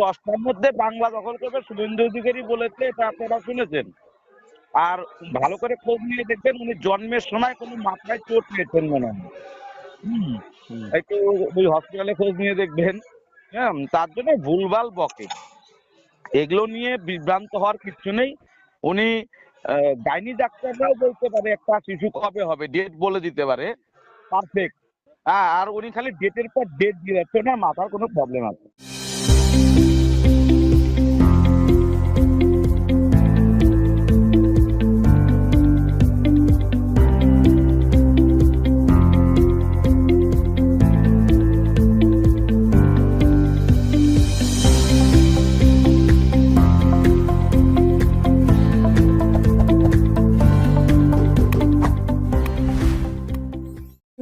দশটার মধ্যে বাংলা দখল করবে শুভেন্দু অধিকারী বলেছে এটা আপনারা শুনেছেন। আর ভালো করে খোঁজ নিয়ে দেখবেন উনি জন্মের সময় কোনো মাথায় চোট পেয়েছেন মনে হয়। একটু ওই হসপিটালে খোঁজ নিয়ে দেখবেন। হ্যাঁ তার জন্য ভুলভাল বকে এগুলো নিয়ে বিভ্রান্ত হওয়ার কিছু নেই। উনি গাইনি ডাক্তাররাও বলতে পারে একটা শিশু কবে হবে ডেট বলে দিতে পারে। পারফেক্ট হ্যাঁ আর উনি খালি ডেটের পর ডেট দিয়ে যাচ্ছে না মাথার কোনো প্রবলেম আছে।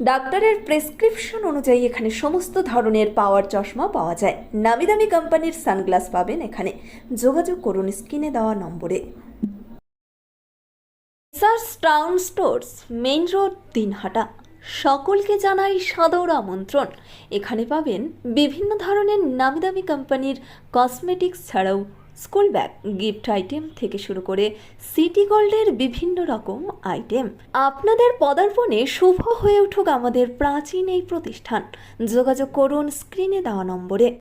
ডাক্তারের প্রেসক্রিপশন অনুযায়ী এখানে সমস্ত ধরনের পাওয়ার চশমা পাওয়া যায়। নামি দামি কোম্পানির সানগ্লাস পাবেন এখানে। যোগাযোগ করুন স্ক্রিনে দেওয়া নম্বরে। Town stores, main road Dinhata সকলকে জানাই সাদর আমন্ত্রণ। এখানে পাবেন বিভিন্ন ধরনের নামি দামি কোম্পানির কসমেটিক্স ছাড়াও স্কুল ব্যাগ, গিফট আইটেম থেকে শুরু করে সিটি গোল্ডের বিভিন্ন রকম আইটেম। আপনাদের পদার্পণে শুভ হয়ে উঠুক আমাদের প্রাচীন এই প্রতিষ্ঠান। যোগাযোগ করুন স্ক্রিনে দেওয়া নম্বরে।